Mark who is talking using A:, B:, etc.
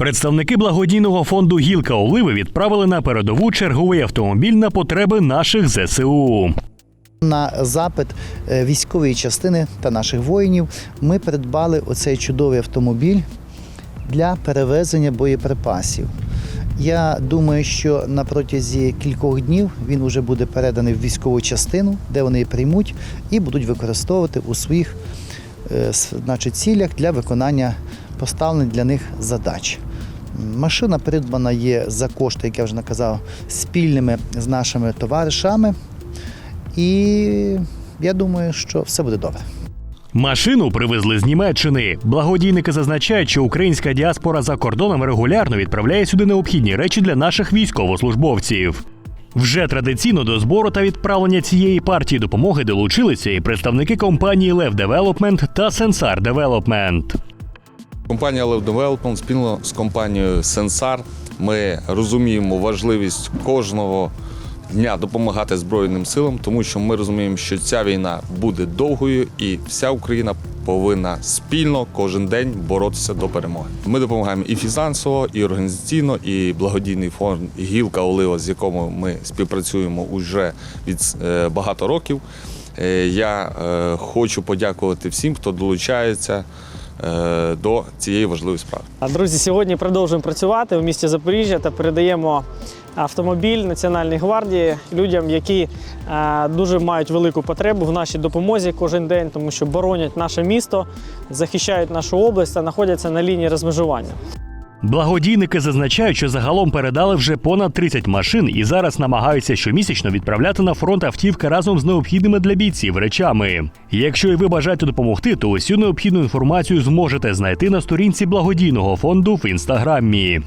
A: Представники благодійного фонду Гілка Оливи відправили на передову черговий автомобіль на потреби наших ЗСУ.
B: На запит е, військової частини та наших воїнів ми придбали оцей чудовий автомобіль для перевезення боєприпасів. Я думаю, що на протязі кількох днів він вже буде переданий в військову частину, де вони приймуть і будуть використовувати у своїх е, значить, цілях для виконання поставлених для них задач. Машина придбана є за кошти, як я вже наказав, спільними з нашими товаришами. І я думаю, що все буде добре.
A: Машину привезли з Німеччини. Благодійники зазначають, що українська діаспора за кордоном регулярно відправляє сюди необхідні речі для наших військовослужбовців. Вже традиційно до збору та відправлення цієї партії допомоги долучилися і представники компанії Lev Development та Sensar Development.
C: Компанія Lev Development спільно з компанією Sensar ми розуміємо важливість кожного дня допомагати Збройним силам, тому що ми розуміємо, що ця війна буде довгою, і вся Україна повинна спільно кожен день боротися до перемоги. Ми допомагаємо і фінансово, і організаційно, і благодійний фонд Гілка Олива, з якому ми співпрацюємо уже від е, багато років. Е, Я е, хочу подякувати всім, хто долучається до цієї важливої справи.
D: Друзі, сьогодні продовжуємо працювати в місті Запоріжжя та передаємо автомобіль Національної гвардії людям, які е, дуже мають велику потребу в нашій допомозі кожен день, тому що боронять наше місто, захищають нашу область та знаходяться на лінії розмежування.
A: Благодійники зазначають, що загалом передали вже понад 30 машин і зараз намагаються щомісячно відправляти на фронт автівки разом з необхідними для бійців речами. Якщо і ви бажаєте допомогти, то усю необхідну інформацію зможете знайти на сторінці благодійного фонду в інстаграмі.